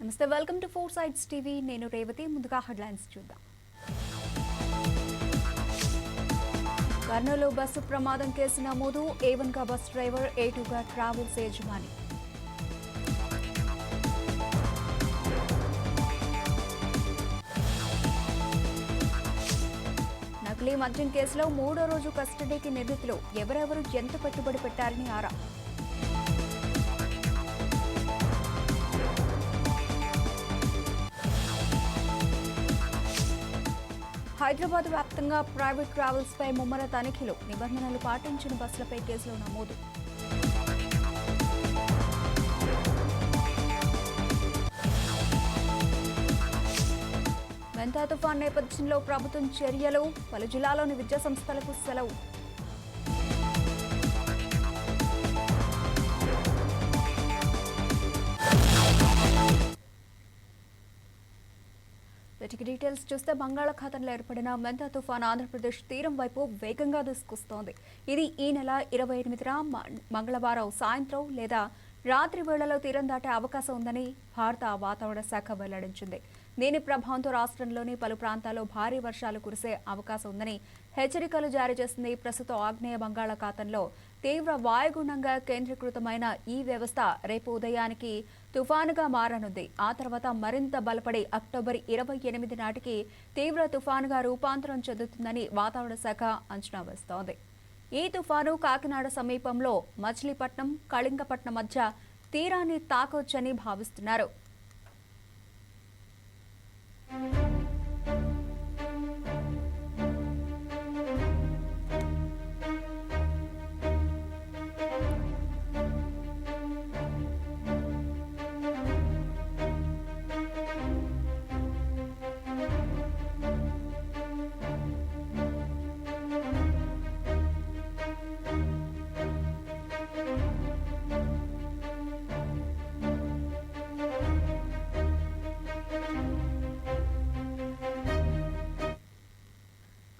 నమస్తే welcome to four sides TV. నేను రేవతి ముందుగా హెడ్లైన్స్ చూద్దాం. కర్నూలు బస్సు ప్రమాదం కేసు నమోదు. ఏవన్గా బస్ డ్రైవర్ ఏ టూగా ట్రావెల్స్ యజమాని. నకిలీ మద్యం కేసులో మూడో రోజు కస్టడీకి నిందితులు. ఎవరెవరు ఎంత పెట్టుబడి పెట్టారని ఆరా. హైదరాబాద్ వ్యాప్తంగా ప్రైవేట్ ట్రావెల్స్ పై ముమ్మర తనిఖీలు నిబంధనలు పాటించిన బస్సులపై కేసులు నమోదు. మెంతా తుఫాన్ నేపథ్యంలో ప్రభుత్వం చర్యలు పలు జిల్లాలోని విద్యా సంస్థలకు సెలవు. డీటెయిల్స్ చూస్తే బంగాళాఖాతంలో ఏర్పడిన మెంతా తుఫాన్ ఆంధ్రప్రదేశ్ తీరం వైపు వేగంగా దూసుకొస్తోంది. ఇది ఈ నెల ఇరవై ఎనిమిదిన మంగళవారం సాయంత్రం లేదా రాత్రి వేళలో తీరం దాటే అవకాశం ఉందని భారత వాతావరణ శాఖ వెల్లడించింది. దీని ప్రభావంతో రాష్ట్రంలోని పలు ప్రాంతాల్లో భారీ వర్షాలు కురిసే అవకాశం ఉందని హెచ్చరికలు జారీ చేసింది ప్రస్తుతం ఆగ్నేయ బంగాళాఖాతంలో. తీవ్ర వాయుగుణంగా కేంద్రీకృతమైన ఈ వ్యవస్థ రేపు ఉదయానికి తుఫానుగా మారనుంది. ఆ తర్వాత మరింత బలపడి అక్టోబర్ ఇరవై ఎనిమిది నాటికి తీవ్ర తుఫానుగా రూపాంతరం చెందుతుందని వాతావరణ శాఖ అంచనా వేస్తోంది. ఈ తుఫాను కాకినాడ సమీపంలో మచిలీపట్నం కళింగపట్నం మధ్య తీరాన్ని తాకొచ్చని భావిస్తున్నారు.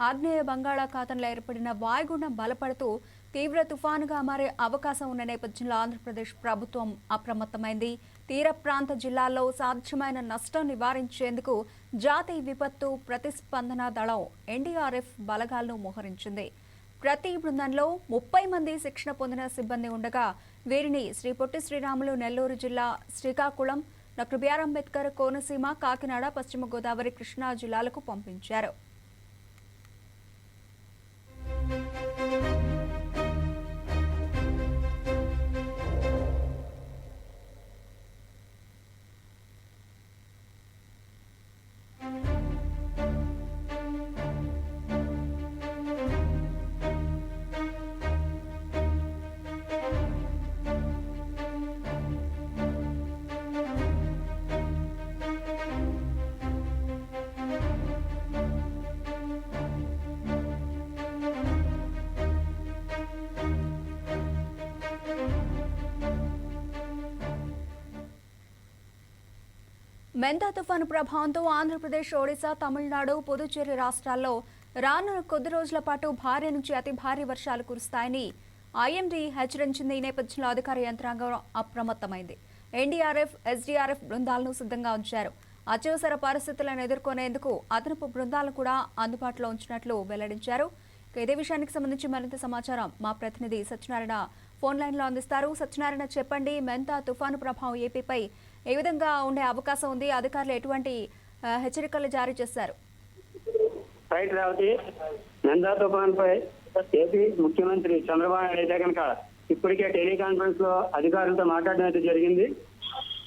ఆగ్నేయ బంగాళాఖాతంలో ఏర్పడిన వాయుగుండం బలపడుతూ తీవ్ర తుఫానుగా మారే అవకాశం ఉన్న నేపథ్యంలో ఆంధ్రప్రదేశ్ ప్రభుత్వం అప్రమత్తమైంది. తీర ప్రాంత జిల్లాల్లో సాధ్యమైన నష్టం నివారించేందుకు జాతీయ విపత్తు ప్రతిస్పందన దళం ఎన్డీఆర్ఎఫ్ బలగాలను మోహరించింది. ప్రతి బృందంలో ముప్పై మంది శిక్షణ పొందిన సిబ్బంది ఉండగా వీరిని శ్రీ పొట్టి శ్రీరాములు నెల్లూరు జిల్లా Srikakulam doctor B R Ambedkar Konaseema Kakinada పశ్చిమ గోదావరి కృష్ణా జిల్లాలకు పంపించారు. మెంతా తుఫాను ప్రభావంతో ఆంధ్రప్రదేశ్ ఒడిశా తమిళనాడు పుదుచ్చేరి రాష్ట్రాల్లో రానున్న కొద్ది రోజుల పాటు భారీ నుంచి అతి భారీ వర్షాలు కురుస్తాయని ఐఎండీ హెచ్చరించింది. ఈ నేపథ్యంలో అధికార యంత్రాంగం అప్రమత్తమైంది. ఎన్డీఆర్ఎఫ్ ఎస్డీఆర్ఎఫ్ బృందాలను సిద్ధంగా ఉంచారు. అత్యవసర పరిస్థితులను ఎదుర్కొనేందుకు అదనపు బృందాలను కూడా అందుబాటులో ఉంచినట్లు వెల్లడించారు. ఇదే విషయానికి సంబంధించి మరింత సమాచారం మా ప్రతినిధి సత్యనారాయణ ఫోన్ లైన్లో అందిస్తారు. సత్యనారాయణ చెప్పండి మెంతా తుఫాను ప్రభావం ఏపీపై ఏ విధంగా ఉండే అవకాశం ఉంది? అధికారులు ఎటువంటి హెచ్చరికలు జారీ చేశారు? రైట్ రావతి నందా తుఫాన్ పై ఏపీ ముఖ్యమంత్రి చంద్రబాబు నాయుడు అయితే కనుక ఇప్పటికే టెలికాన్ఫరెన్స్లో అధికారులతో మాట్లాడడం అయితే జరిగింది.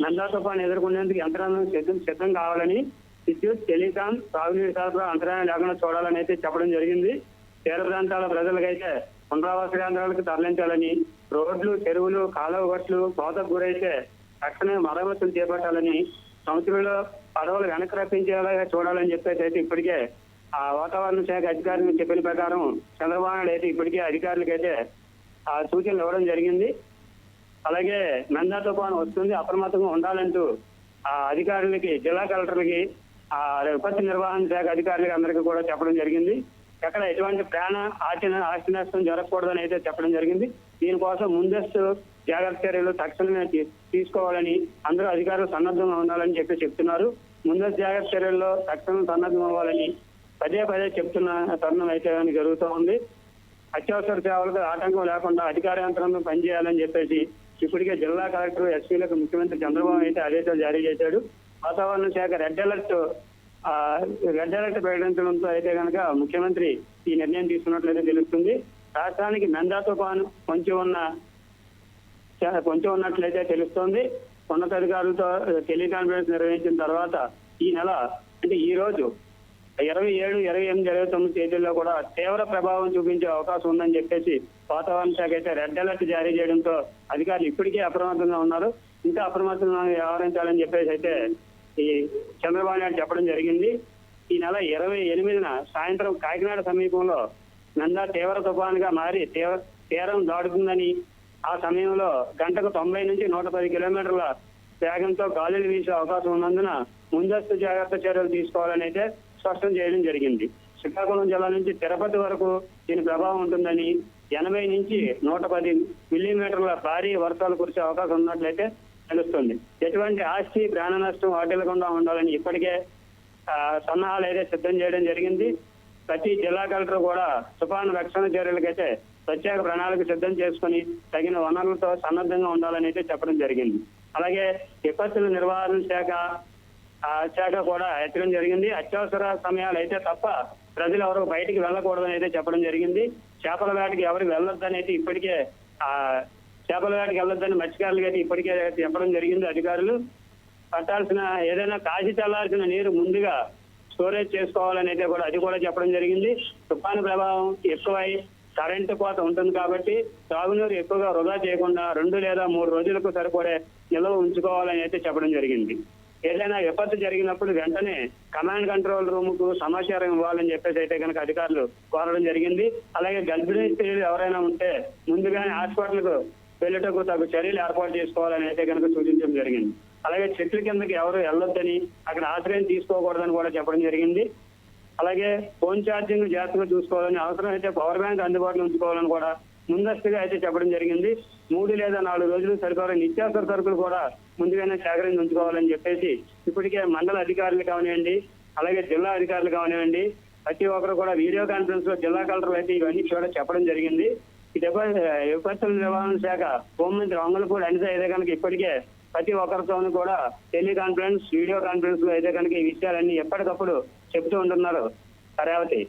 నందా తుఫాన్ ఎదుర్కొనేందుకు యంత్రాంగం సిద్ధం సిద్ధం కావాలని విద్యుత్ టెలికాం తాగునీరు సరఫరా అంతరాయం లేకుండా చూడాలని అయితే చెప్పడం జరిగింది. తీర ప్రాంతాల ప్రజలకైతే పునరావాస కేంద్రాలకు తరలించాలని రోడ్లు చెరువులు కాలువ గట్లు కోతకు గురైతే తక్షణమే మరమ్మతులు చేపట్టాలని సంవత్సరంలో పడవలు వెనక్కి రప్పించేలాగా చూడాలని చెప్పేసి అయితే ఇప్పటికే ఆ వాతావరణ శాఖ అధికారులు చెప్పిన ప్రకారం చంద్రబాబు నాయుడు అయితే ఇప్పటికే అధికారులకైతే ఆ సూచనలు ఇవ్వడం జరిగింది. అలాగే నందా తుఫాను వస్తుంది అప్రమత్తంగా ఉండాలంటూ ఆ అధికారులకి జిల్లా కలెక్టర్లకి ఆ విపత్తు నిర్వహణ శాఖ అధికారులకి అందరికీ కూడా చెప్పడం జరిగింది. ఎక్కడ ఎటువంటి ప్రాణ ఆస్తి ఆస్తి నష్టం జరగకూడదని అయితే చెప్పడం జరిగింది. దీనికోసం ముందస్తు జాగ్రత్త చర్యలు తక్షణమే తీసుకోవాలని అందరూ అధికారులు సన్నద్ధంగా ఉండాలని చెప్పి చెప్తున్నారు. ముందస్తు జాగ్రత్త చర్యల్లో తక్షణం సన్నద్ధం అవ్వాలని పదే పదే చెప్తున్న తరుణం అయితే జరుగుతూ ఉంది. అత్యవసర సేవలకు ఆటంకం లేకుండా అధికార యంత్రాంగం పనిచేయాలని చెప్పేసి ఇప్పటికే జిల్లా కలెక్టర్ ఎస్పీలకు ముఖ్యమంత్రి చంద్రబాబు అయితే ఆదేశాలు జారీ చేశాడు. వాతావరణ శాఖ రెడ్ అలర్ట్ రెడ్ అలర్ట్ ప్రకటించడంతో అయితే కనుక ముఖ్యమంత్రి ఈ నిర్ణయం తీసుకున్నట్లయితే తెలుస్తుంది. రాష్ట్రానికి నందా పాను కొంచెం ఉన్న కొంచెం ఉన్నట్లయితే తెలుస్తోంది. ఉన్నతాధికారులతో టెలికాన్ఫరెన్స్ నిర్వహించిన తర్వాత ఈ నెల అంటే ఈ రోజు ఇరవై ఏడు ఇరవై ఎనిమిది ఇరవై తొమ్మిది తేదీల్లో కూడా తీవ్ర ప్రభావం చూపించే అవకాశం ఉందని చెప్పేసి వాతావరణ శాఖ అయితే రెడ్ అలర్ట్ జారీ చేయడంతో అధికారులు ఇప్పటికే అప్రమత్తంగా ఉన్నారు. ఇంకా అప్రమత్తంగా వ్యవహరించాలని చెప్పేసి అయితే ఈ చంద్రబాబు నాయుడు చెప్పడం జరిగింది. ఈ నెల ఇరవై ఎనిమిదిన సాయంత్రం కాకినాడ సమీపంలో నందా తీవ్ర తుఫాన్గా మారి తీవ్ర తీరం దాటుతుందని ఆ సమయంలో గంటకు తొంభై నుంచి నూట పది కిలోమీటర్ల వేగంతో గాలులు వీసే అవకాశం ఉన్నందున ముందస్తు జాగ్రత్త చర్యలు తీసుకోవాలని అయితే స్పష్టం చేయడం జరిగింది. శ్రీకాకుళం జిల్లా నుంచి తిరుపతి వరకు దీని ప్రభావం ఉంటుందని ఎనభై నుంచి నూట పది మిల్లీమీటర్ల భారీ వర్షాలు కురిసే అవకాశం ఉన్నట్లయితే తెలుస్తుంది. ఎటువంటి ఆస్తి ప్రాణ నష్టం వాటిల్లకుండా ఉండాలని ఇప్పటికే సన్నాహాలు అయితే సిద్ధం చేయడం జరిగింది. ప్రతి జిల్లా కలెక్టర్ కూడా తుఫాను రక్షణ చర్యలకైతే ప్రత్యేక ప్రణాళిక సిద్ధం చేసుకుని తగిన వనరులతో సన్నద్ధంగా ఉండాలని అయితే చెప్పడం జరిగింది. అలాగే విపత్తుల నిర్వహణ శాఖ శాఖ కూడా హెచ్చరించడం జరిగింది. అత్యవసర సమయాలు అయితే తప్ప ప్రజలు ఎవరు బయటికి వెళ్ళకూడదని అయితే చెప్పడం జరిగింది. చేపల వేటకి ఎవరు వెళ్ళొద్దని అయితే ఇప్పటికే ఆ చేపల వేటకి వెళ్ళొద్దని మత్స్యకారులు అయితే ఇప్పటికే చెప్పడం జరిగింది. అధికారులు పట్టాల్సిన ఏదైనా కాశీ చల్లాల్సిన నీరు ముందుగా స్టోరేజ్ చేసుకోవాలని అయితే కూడా అది కూడా చెప్పడం జరిగింది. తుఫాను ప్రభావం ఎక్కువై కరెంటు కోత ఉంటుంది కాబట్టి తాగునీరు ఎక్కువగా వృధా చేయకుండా రెండు లేదా మూడు రోజులకు సరిపడే నిల్వ ఉంచుకోవాలని అయితే చెప్పడం జరిగింది. ఏదైనా విపత్తు జరిగినప్పుడు వెంటనే కమాండ్ కంట్రోల్ రూమ్కు సమాచారం ఇవ్వాలని చెప్పేసి అయితే కనుక అధికారులు కోరడం జరిగింది. అలాగే గర్భిణీ స్త్రీలు ఎవరైనా ఉంటే ముందుగానే హాస్పిటల్కు వెళ్ళటకు తగు చర్యలు ఏర్పాటు చేసుకోవాలని అయితే కనుక సూచించడం జరిగింది. అలాగే చెట్ల కిందకి ఎవరు వెళ్ళొద్దని అక్కడ ఆశ్రయం తీసుకోకూడదని కూడా చెప్పడం జరిగింది. అలాగే ఫోన్ ఛార్జింగ్ జాగ్రత్తగా చూసుకోవాలని అవసరమైతే పవర్ బ్యాంక్ అందుబాటులో ఉంచుకోవాలని కూడా ముందస్తుగా అయితే చెప్పడం జరిగింది. మూడు లేదా నాలుగు రోజులు సరిపడే నిత్యావసర సరుకులు కూడా ముందుగానే సేకరించి ఉంచుకోవాలని చెప్పేసి ఇప్పటికే మండల అధికారులు కానివ్వండి అలాగే జిల్లా అధికారులు కానివ్వండి ప్రతి ఒక్కరు కూడా వీడియో కాన్ఫరెన్స్లో జిల్లా కలెక్టర్ అయితే ఇవన్నీ కూడా చెప్పడం జరిగింది. విపత్తుల నిర్వహణ శాఖ హోంమంత్రి వంగలపూడి అనిత అయితే కనుక ఇప్పటికే ప్రతి ఒక్కరితోనూ కూడా టెలికాన్ఫరెన్స్ వీడియో కాన్ఫరెన్స్లో అయితే కనుక ఈ విషయాలన్నీ ఎప్పటికప్పుడు చెబుతూ ఉంటున్నారు. కరావతి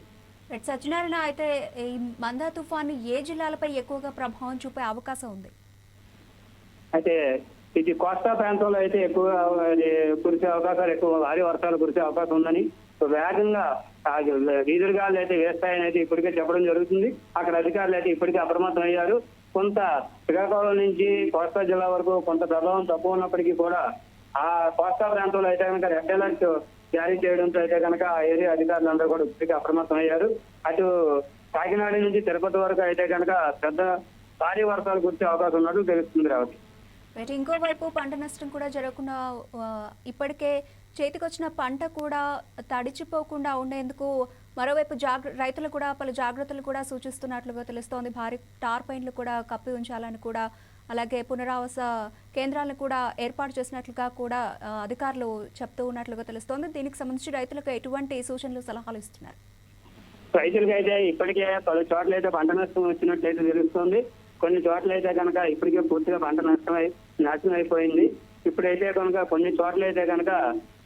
రైట్ సత్యనారాయణ అయితే ఈ మందా తుఫాను ఏ జిల్లాలపై ఎక్కువగా ప్రభావం చూపే అవకాశం ఉంది? అయితే ఇది కోస్తా ప్రాంతంలో అయితే ఎక్కువ కురిసే అవకాశాలు ఎక్కువ భారీ వర్షాలు కురిసే అవకాశం ఉందని. వేగంగా ఆ అయితే వేస్తాయని అయితే ఇప్పటికే చెప్పడం జరుగుతుంది. అక్కడ అధికారులు అయితే ఇప్పటికే అప్రమత్తం అయ్యారు. కొంత శ్రీకాకుళం నుంచి కోస్తా జిల్లా వరకు కొంత ప్రభావం తక్కువ ఉన్నప్పటికీ కూడా ఆ కోస్తా ప్రాంతంలో అయితే కనుక రెడ్ అలర్ట్ జారీ చేయడంతో అయితే కనుక ఆ ఏరియా అధికారులందరూ కూడా ఇప్పటికే అప్రమత్తం అయ్యారు. అటు కాకినాడ నుంచి తిరుపతి వరకు అయితే కనుక పెద్ద భారీ వర్షాలు కురిసే అవకాశం ఉన్నట్లు తెలుస్తుంది రావతి రైట్ ఇంకోవైపు పంట నష్టం కూడా జరగకుండా ఇప్పటికే చేతికొచ్చిన పంట కూడా తడిచిపోకుండా ఉండేందుకు మరోవైపు జాగ్ర రైతులు కూడా పలు జాగ్రత్తలు కూడా సూచిస్తున్నట్లుగా తెలుస్తోంది. భారీ టార్పైన్లు కూడా కప్పి ఉంచాలని కూడా అలాగే పునరావాస కేంద్రాలను కూడా ఏర్పాటు చేసినట్లుగా కూడా అధికారులు చెప్తూ ఉన్నట్లుగా తెలుస్తోంది. దీనికి సంబంధించి రైతులకు ఎటువంటి సూచనలు సలహాలు ఇస్తున్నారు? రైతులకైతే ఇప్పటికే పలు చోట్ల అయితే పంట నష్టం వచ్చినట్లయితే తెలుస్తోంది. కొన్ని చోట్ల అయితే కనుక ఇప్పటికే పూర్తిగా పంట నష్టమై నాశనం అయిపోయింది. ఇప్పుడైతే కనుక కొన్ని చోట్ల అయితే కనుక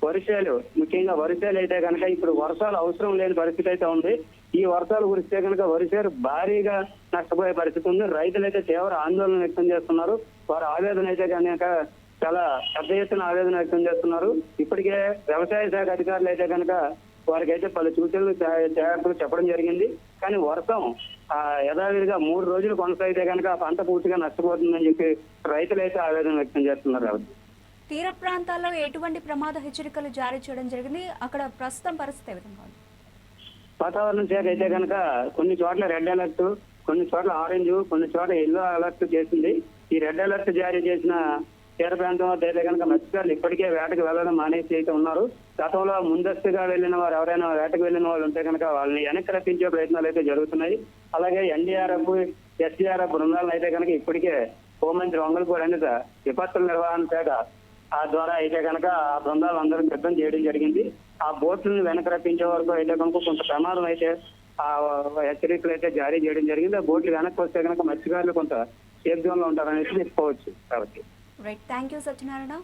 వర్షాలు ముఖ్యంగా వర్షాలు అయితే కనుక ఇప్పుడు వర్షాలు అవసరం లేని పరిస్థితి అయితే ఉంది. ఈ వర్షాలు కురిస్తే కనుక వర్షాలు భారీగా నష్టపోయే పరిస్థితి ఉంది. రైతులైతే తీవ్ర ఆందోళన వ్యక్తం చేస్తున్నారు. వారు ఆవేదన అయితే కనుక చాలా పెద్ద ఎత్తున ఆవేదన వ్యక్తం చేస్తున్నారు. ఇప్పటికే వ్యవసాయ శాఖ అధికారులు అయితే కనుక వారికి అయితే పలు సూచనలు జాగ్రత్తలు చెప్పడం జరిగింది. కానీ వర్షం ఆ, యథావిధిగా మూడు రోజులు కొనసాగితే కనుక పంట పూర్తిగా నష్టపోతుందని చెప్పి రైతులైతే ఆవేదన వ్యక్తం చేస్తున్నారు. కాబట్టి తీర ప్రాంతాల్లో ఎటువంటి ప్రమాద హెచ్చరికలు జారీ చేయడం జరిగింది? అక్కడ ప్రస్తుతం పరిస్థితి విధంగా ఉంది? వాతావరణ శాఖ అయితే కనుక కొన్ని చోట్ల రెడ్ అలర్ట్ కొన్ని చోట్ల ఆరెంజ్ కొన్ని చోట్ల ఎల్లో అలర్ట్ చేసింది. ఈ రెడ్ అలర్ట్ జారీ చేసిన తీర ప్రాంతం వద్ద అయితే కనుక మత్స్యకారులు ఇప్పటికే వేటకు వెళ్ళడం మానేసి అయితే ఉన్నారు. గతంలో ముందస్తుగా వెళ్ళిన వారు ఎవరైనా వేటకు వెళ్ళిన వాళ్ళు ఉంటే కనుక వాళ్ళని వెనక్కి రప్పించే ప్రయత్నాలు అయితే జరుగుతున్నాయి. అలాగే ఎన్డీఆర్ఎఫ్ ఎస్డీఆర్ఎఫ్ బృందాలను అయితే కనుక ఇప్పటికే హోంమంత్రి వంగలపూడి అనేది విపత్తుల నిర్వహణ శాఖ ఆ ద్వారా అయితే కనుక ఆ బృందాలు అందరూ సిద్ధం చేయడం జరిగింది. ఆ బోట్లను వెనక రప్పించే వరకు అయితే కనుక కొంత ప్రమాదం అయితే ఆ హెచ్చరికలు అయితే జారీ చేయడం జరిగింది. ఆ బోట్లు వెనక్కి వస్తే కనుక మత్స్యకారులు కొంత సేఫ్ జోన్లో ఉంటారనేసి చెప్పుకోవచ్చు కాబట్టి. Right thank you Satyanarayana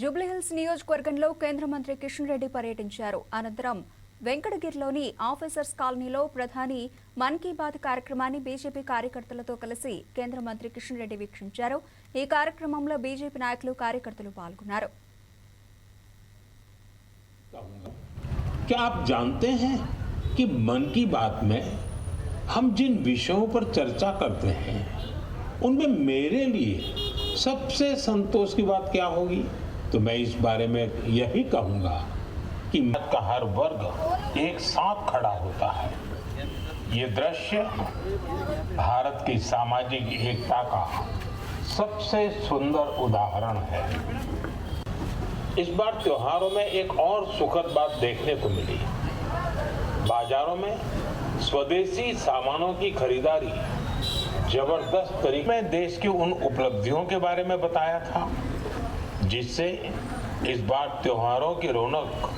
Jubilee Hills నియోజకవర్గంలో కేంద్ర మంత్రి కిషన్ రెడ్డి పర్యటించారు అనంతరం వెంకటగిరిలోని ఆఫీసర్స్ కాలనీలో ప్రధాని మన్ కీ బాత్ కార్యక్రమాన్ని బీజేపీ కార్యకర్తలతో కలిసి కేంద్ర మంత్రి కిషన్ రెడ్డి వీక్షించారు ఈ కార్యక్రమంలో బీజేపీ నాయకులు కార్యకర్తలు పాల్గొన్నారు कहूंगा क्या आप जानते हैं कि मन की बात में हम जिन विषयों पर चर्चा करते हैं उनमें मेरे लिए सबसे संतोष की बात क्या होगी तो मैं इस बारे में यही कहूँगा कि मत का हर वर्ग एक साथ खड़ा होता है। ये दृश्य भारत की सामाजिक एकता का सबसे सुंदर उदाहरण है। इस बार त्योहारों में एक और सुखद बात देखने को मिली। बाजारों में स्वदेशी सामानों की खरीदारी ज़बरदस्त तरीके में देश की उन उपलब्धियों के बारे में बताया था। जिससे इस बार त्योहारों की रौनक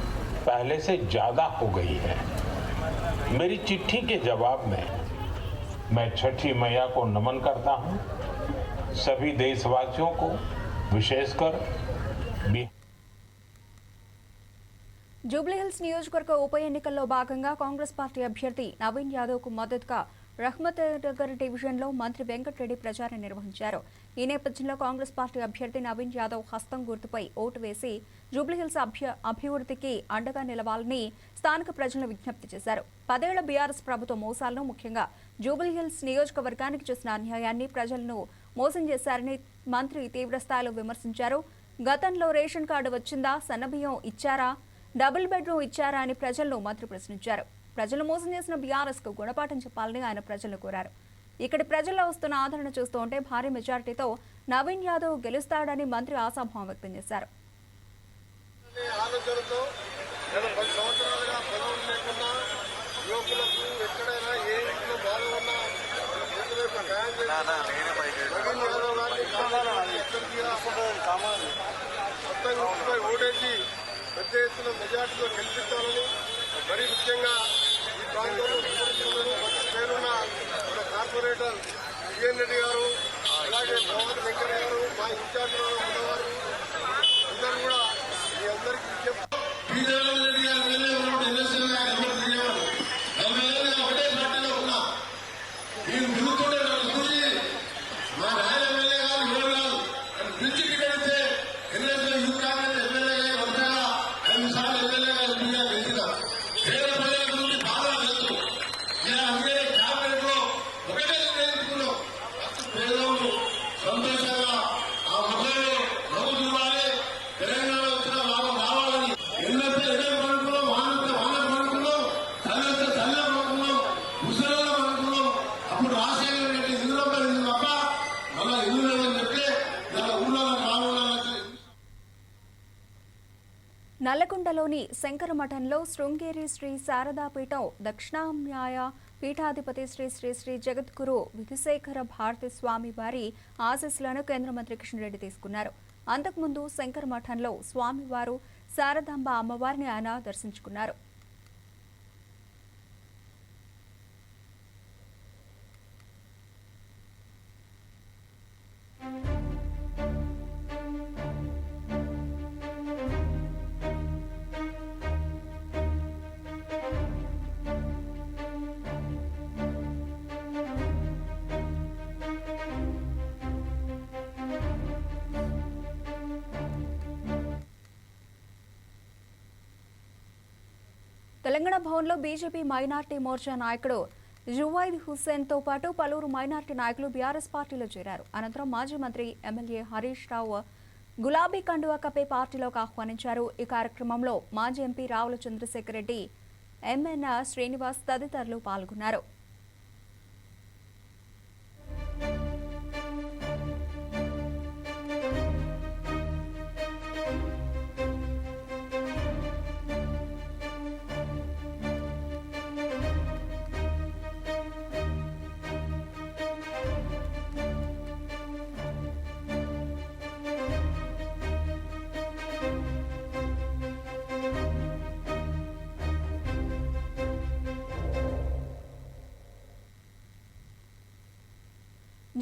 पहले से ज्यादा हो गई है मेरी चिट्ठी के जवाब में मैं छठी मैया को नमन करता हूं सभी देशवासियों को विशेषकर बिहार జూబ్లీహిల్స్ నియోజకవర్గ ఉప ఎన్నికల్లో భాగంగా కాంగ్రెస్ పార్టీ అభ్యర్థి నవీన్ యాదవ్ కు మద్దతుగా రహ్మత్ నగర్ డివిజన్లో మంత్రి వెంకటరెడ్డి ప్రచారం నిర్వహించారు. ఈ నేపథ్యంలో కాంగ్రెస్ పార్టీ అభ్యర్థి నవీన్ యాదవ్ హస్తం గుర్తుపై ఓటు వేసి జూబ్లీహిల్స్ అభ్య అభివృద్ధికి అండగా నిలవాలని స్థానిక ప్రజలను విజ్ఞప్తి చేశారు. పదేళ్ళ బీఆర్ఎస్ ప్రభుత్వ మోసాలను ముఖ్యంగా జూబ్లీహిల్స్ నియోజకవర్గానికి చేసిన అన్యాయాన్ని ప్రజలను మోసం చేశారని మంత్రి తీవ్రస్థాయిలో విమర్శించారు. గతంలో రేషన్ కార్డు వచ్చిందా? సన్నబియ్యం ఇచ్చారా? డబుల్ బెడ్రూమ్ ఇచ్చారా? అని ప్రజలను మంత్రి ప్రశ్నించారు. ప్రజలు మోసం చేసిన బీఆర్ఎస్కు గుణపాఠం చెప్పాలని ఆయన ప్రజలను కోరారు. ఇక్కడి ప్రజల్లో వస్తున్న ఆదరణ చూస్తూ ఉంటే భారీ మెజార్టీతో నవీన్ యాదవ్ గెలుస్తాడని మంత్రి ఆశాభావం వ్యక్తం చేశారు. మొత్తం ఓడేసి పెద్ద ఎత్తున మెజార్టీతో గెలిపించాలని మరీ ముఖ్యంగా ఈ పేరున్న మన కార్పొరేటర్ విజయన్ రెడ్డి గారు అలాగే భగవత్ వెంకయ్య గారు మా ఇన్ఛార్జిలో ఉన్నవారు అందరూ కూడా మీ అందరికీ విజ్ఞప్తి నల్లగొండలోని శంకరమఠంలో శృంగేరి శ్రీ శారదాపీఠం దక్షిణామ్నాయ పీఠాధిపతి శ్రీ శ్రీ శ్రీ జగద్గురు విధుశేఖర భారతి స్వామి వారి ఆశీస్సులను కేంద్ర మంత్రి కిషన్ రెడ్డి తీసుకున్నారు. అంతకుముందు శంకరమఠంలో స్వామివారు శారదాంబ అమ్మవారిని ఆయన దర్శించుకున్నారు. భవన్లో బీజేపీ మైనార్టీ మోర్చా నాయకుడు జువైద్ హుస్సేన్తో పాటు పలువురు మైనార్టీ నాయకులు బీఆర్ఎస్ పార్టీలో చేరారు. అనంతరం మాజీ మంత్రి ఎమ్మెల్యే హరీష్ రావు గులాబీ కండువా పార్టీలోకి ఆహ్వానించారు. ఈ కార్యక్రమంలో మాజీ ఎంపీ రావుల చంద్రశేఖర్ రెడ్డి ఎంఎన్ శ్రీనివాస్ తదితరులు పాల్గొన్నారు.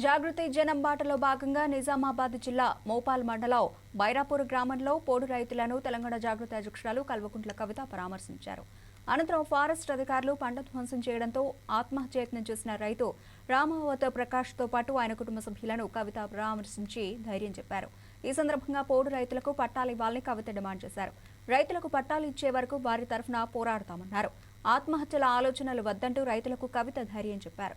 జాగృతి జనం బాటలో భాగంగా నిజామాబాద్ జిల్లా మోపాల్ మండలం బైరాపూర్ గ్రామంలో పోడు రైతులను తెలంగాణ జాగృతి అధ్యక్షురాలు కల్వకుంట్ల కవిత పరామర్శించారు. అనంతరం ఫారెస్ట్ అధికారులు పంట ధ్వంసం చేయడంతో ఆత్మహత్యయత్నం చేసిన రైతు రామావత ప్రకాష్తో పాటు ఆయన కుటుంబ సభ్యులను కవిత పరామర్శించి ధైర్యం చెప్పారు. ఈ సందర్భంగా పోడు రైతులకు పట్టాలు ఇవ్వాలని కవిత డిమాండ్ చేశారు. రైతులకు పట్టాలు ఇచ్చే వరకు వారి తరఫున పోరాడతామన్నారు. ఆత్మహత్యల ఆలోచనలు వద్దంటూ రైతులకు కవిత ధైర్యం చెప్పారు.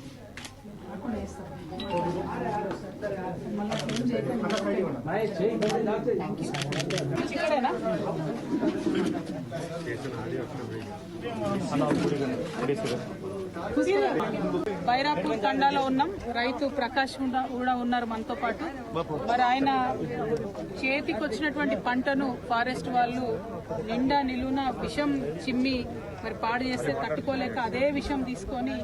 మళ్ళీ ఏం బైరాపూర్ తండాలో ఉన్నాం. రైతు ప్రకాష్ కూడా ఉన్నారు మనతో పాటు. మరి ఆయన చేతికి వచ్చినటువంటి పంటను ఫారెస్ట్ వాళ్ళు నిండా నిలువున విషం చిమ్మి మరి పాడు చేస్తే తట్టుకోలేక అదే విషం తీసుకొని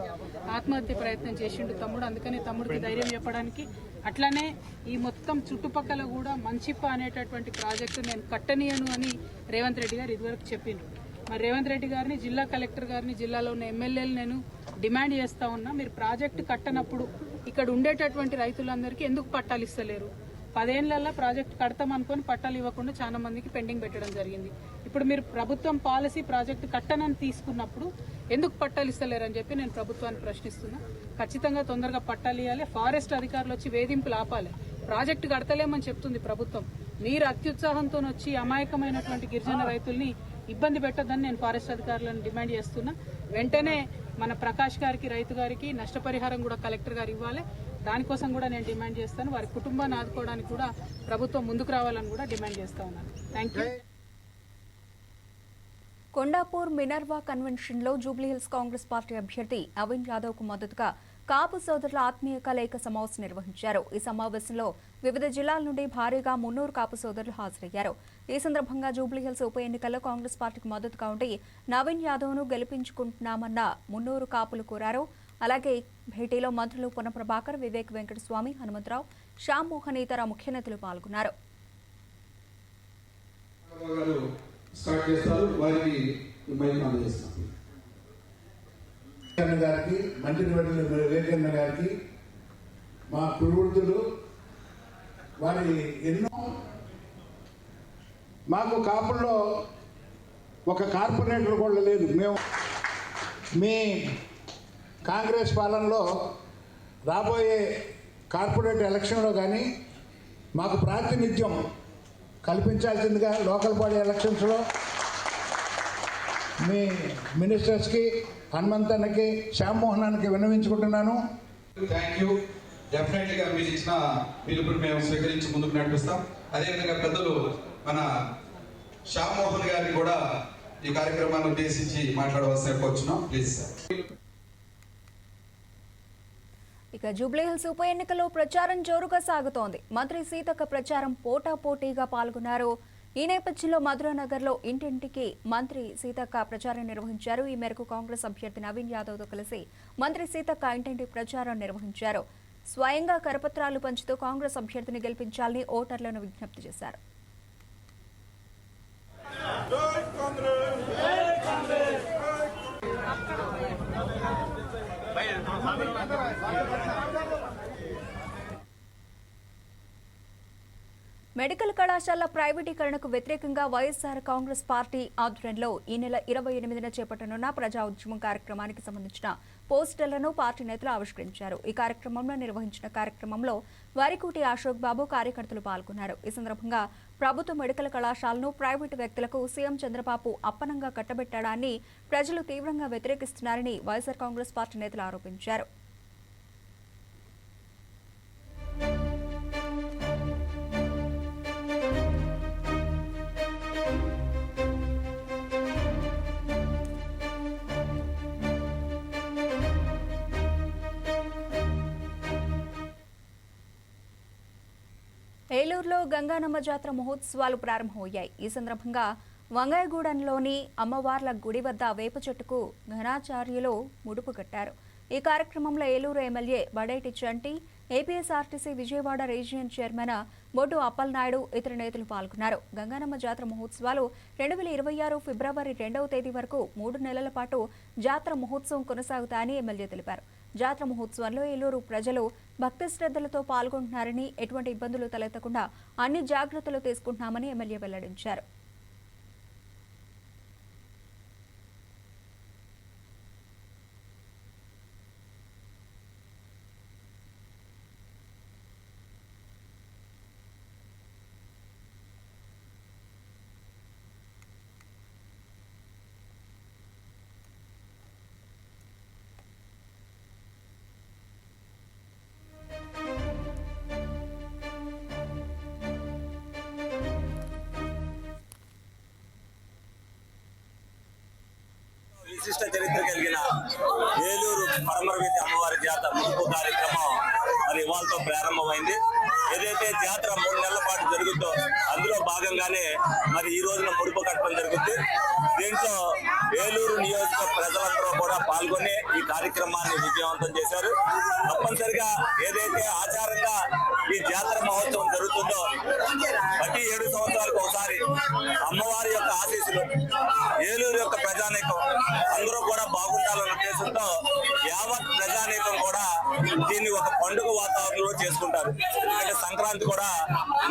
ఆత్మహత్య ప్రయత్నం చేసిండు తమ్ముడు. అందుకని తమ్ముడికి ధైర్యం చెప్పడానికి అట్లానే ఈ మొత్తం చుట్టుపక్కల కూడా మంచిప్ప అనేటటువంటి ప్రాజెక్టు నేను కట్టనీయను అని రేవంత్ రెడ్డి గారు ఇదివరకు చెప్పిండ్రు మరి రేవంత్ రెడ్డి గారిని జిల్లా కలెక్టర్ గారిని జిల్లాలో ఉన్న ఎమ్మెల్యేలు నేను డిమాండ్ చేస్తా ఉన్నా మీరు ప్రాజెక్టు కట్టనప్పుడు ఇక్కడ ఉండేటటువంటి రైతులందరికీ ఎందుకు పట్టాలు ఇస్తలేరు? పదేళ్ళలో ప్రాజెక్ట్ కడతాం అనుకొని పట్టాలు ఇవ్వకుండా చాలా మందికి పెండింగ్ పెట్టడం జరిగింది. ఇప్పుడు మీరు ప్రభుత్వం పాలసీ ప్రాజెక్టు కట్టనని తీసుకున్నప్పుడు ఎందుకు పట్టాలు ఇస్తలేరని చెప్పి నేను ప్రభుత్వాన్ని ప్రశ్నిస్తున్నా. ఖచ్చితంగా తొందరగా పట్టాలు ఇవ్వాలి ఫారెస్ట్ అధికారులు వచ్చి వేధింపులు ఆపాలి. ప్రాజెక్టు కడతలేమని చెప్తుంది ప్రభుత్వం. మీరు అత్యుత్సాహంతో వచ్చి అమాయకమైనటువంటి గిరిజన రైతుల్ని ఇబ్బంది పెట్టొద్దని నేను ఫారెస్ట్ అధికారులను డిమాండ్ చేస్తున్నా. వెంటనే మన ప్రకాష్ గారికి రైతు గారికి నష్టపరిహారం కూడా కలెక్టర్ గారు ఇవ్వాలి. దానికోసం కూడా నేను డిమాండ్ చేస్తాను. వారి కుటుంబాన్ని ఆదుకోవడానికి కూడా ప్రభుత్వం ముందుకు రావాలని కూడా డిమాండ్ చేస్తా ఉన్నాను. థ్యాంక్ యూ కొండాపూర్ మినర్వా కన్వెన్షన్లో జూబ్లీహిల్స్ కాంగ్రెస్ పార్టీ అభ్యర్థి అవిన్ యాదవ్కు మద్దతుగా కాపు సోదరుల ఆత్మీయ కలయిక సమావేశం నిర్వహించారు. ఈ సమావేశంలో వివిధ జిల్లాల నుండి భారీగా మున్నూరు కాపు సోదరులు హాజరయ్యారు. ఈ సందర్భంగా జూబ్లీహిల్స్ ఉప ఎన్నికల్లో కాంగ్రెస్ పార్టీకి మద్దతుగా ఉండి నవీన్ యాదవ్ను గెలిపించుకుంటున్నామన్న మున్నూరు కాపులు కోరారు. అలాగే భేటీలో మంత్రులు పొన్న వివేక్ వెంకటస్వామి హనుమంతరావు శ్యామ్మోహన్ ఇతర ముఖ్య నేతలు పాల్గొన్నారు. స్టార్ట్ చేస్తారు వారికి మైక్ అందజేస్తాం గారికి మంత్రి మంత్రివర్యులు వివేకన్న గారికి మా కురువృద్ధులు వారి ఎన్నో మాకు కాపుల్లో ఒక కార్పొరేటర్ కూడా లేదు. మేము మీ కాంగ్రెస్ పాలనలో రాబోయే కార్పొరేట్ ఎలక్షన్లో కానీ మాకు ప్రాతినిధ్యం కల్పించాల్సిందిగా లోకల్ బాడీ ఎలక్షన్స్లో మీ మినిస్టర్స్కి హనుమంతన్నకి శ్యామ్మోహనానికి విన్నవించుకుంటున్నాను. థ్యాంక్ యూ డెఫినెట్లీగా మీరు ఇచ్చిన పిలుపుని మేము స్వీకరించి ముందుకు నడిపిస్తాం. అదేవిధంగా పెద్దలు మన శ్యామ్మోహన్ గారిని కూడా ఈ కార్యక్రమాన్ని ఉద్దేశించి మాట్లాడవలసిన కోరుచున్నాం ప్లీజ్ సార్ ఇక జూబ్లీహిల్స్ ఉప ఎన్నికల్లో ప్రచారం జోరుగా సాగుతోంది. మంత్రి సీతక్క ప్రచారం పోటాపోటీగా పాల్గొన్నారు. ఈ నేపథ్యంలో మధురానగర్లో ఇంటింటికి మంత్రి సీతక్క ప్రచారం నిర్వహించారు. ఈ మేరకు కాంగ్రెస్ అభ్యర్థి నవీన్ యాదవ్తో కలిసి మంత్రి సీతక్క ఇంటింటి ప్రచారం నిర్వహించారు. స్వయంగా కరపత్రాలు పంచుతూ కాంగ్రెస్ అభ్యర్థిని గెలిపించాలని ఓటర్లను విజ్ఞప్తి చేశారు. మెడికల్ కళాశాల ప్రైవేటీకరణకు వ్యతిరేకంగా వైఎస్ఆర్ కాంగ్రెస్ పార్టీ ఆధ్వర్యంలో ఈ నెల ఇరవై ఎనిమిదిన చేపట్టనున్న ప్రజా ఉద్యమం కార్యక్రమానికి సంబంధించిన పోస్టర్లను పార్టీ నేతలు ఆవిష్కరించారు. ఈ కార్యక్రమంలో నిర్వహించిన కార్యక్రమంలో వారికోటి అశోక్ బాబు కార్యకర్తలు పాల్గొన్నారు. ఈ సందర్భంగా ప్రభుత్వ మెడికల్ కళాశాలను ప్రైవేటు వ్యక్తులకు సీఎం చంద్రబాబు అప్పనంగా కట్టబెట్టడాన్ని ప్రజలు తీవ్రంగా వ్యతిరేకిస్తున్నారని వైఎస్సార్ కాంగ్రెస్ పార్టీ నేతలు ఆరోపించారు. గంగానమ్మ జాతర మహోత్సవాలు ప్రారంభమయ్యాయి. ఈ సందర్భంగా వంగాయగూడెంలోని అమ్మవార్ల గుడి వద్ద వేప చెట్టుకు ఘనాచార్యులు ముడుపు కట్టారు. ఈ కార్యక్రమంలో Eluru MLA Badeti Chanti APSRTC Vijayawada region chairman Boddu Appalanaidu ఇతర నేతలు పాల్గొన్నారు. గంగానమ్మ జాతర మహోత్సవాలు రెండు వేల ఇరవై ఆరు ఫిబ్రవరి రెండవ తేదీ వరకు మూడు నెలల పాటు జాతర మహోత్సవం కొనసాగుతాయని ఎమ్మెల్యే తెలిపారు. జాతర మహోత్సవంలో ఏలూరు ప్రజలు భక్తి శ్రద్ధలతో పాల్గొంటున్నారని ఎటువంటి ఇబ్బందులు తలెత్తకుండా అన్ని జాగ్రత్తలు తీసుకుంటున్నామని ఎమ్మెల్యే వెల్లడించారు. విశిష్ట చరిత్ర కలిగిన ఏలూరు పరమరవీతి అమ్మవారి జాతర ముడుపు కార్యక్రమం మరి ఇవాళతో ప్రారంభమైంది. ఏదైతే జాతర మూడు నెలల పాటు జరుగుతుందో అందులో భాగంగానే మరి ఈ రోజున ముడుపు కట్టడం జరుగుతుంది దీంట్లో ఏలూరు నియోజక ప్రజలందరూ కూడా పాల్గొని ఈ కార్యక్రమాన్ని విజయవంతం చేశారు. తప్పనిసరిగా ఏదైతే ఆచారంగా ఈ జాతర మహోత్సవం జరుగుతుందో ప్రతి ఏడు సంవత్సరాలకు ఒకసారి అమ్మవారి యొక్క ఆశీస్సులు ఏలూరు యొక్క ప్రజానీకం అందరూ కూడా బాగుండాలన్న ఉద్దేశంతో యావత్ ప్రజానీకం కూడా దీన్ని ఒక పండుగ వాతావరణంలో చేసుకుంటారు. ఎందుకంటే సంక్రాంతి కూడా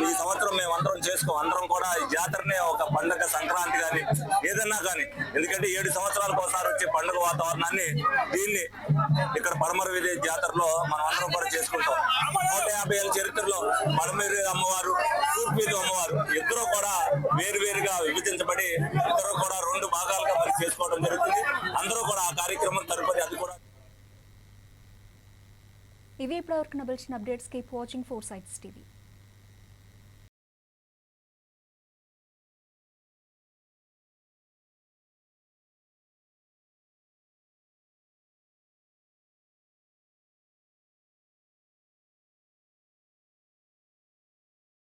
ఈ సంవత్సరం మేము అందరం చేసుకోం అందరం కూడా ఈ జాతరనే ఒక పండుగ సంక్రాంతి కానీ ఏదన్నా కానీ. ఎందుకంటే ఏడు సంవత్సరాలకు ఒకసారి వచ్చే పండుగ వాతావరణాన్ని దీన్ని ఇక్కడ పడమర వీధి జాతరలో మనం అందరం కూడా చేసుకుంటాం. నూట యాభై ఏళ్ళ చరిత్రలో పడమరి అమ్మవారు తూర్పు అమ్మవారు ఇద్దరు కూడా వేరు వేరుగా విభజించబడి ఇద్దరు కూడా రెండు భాగాలుగా మరి చేసుకోవడం జరుగుతుంది. అందరూ కూడా ఆ కార్యక్రమం తదుపరి అది కూడా ఇవి ఇప్పటివరకు నబిల్చిన updates keep watching four sides TV.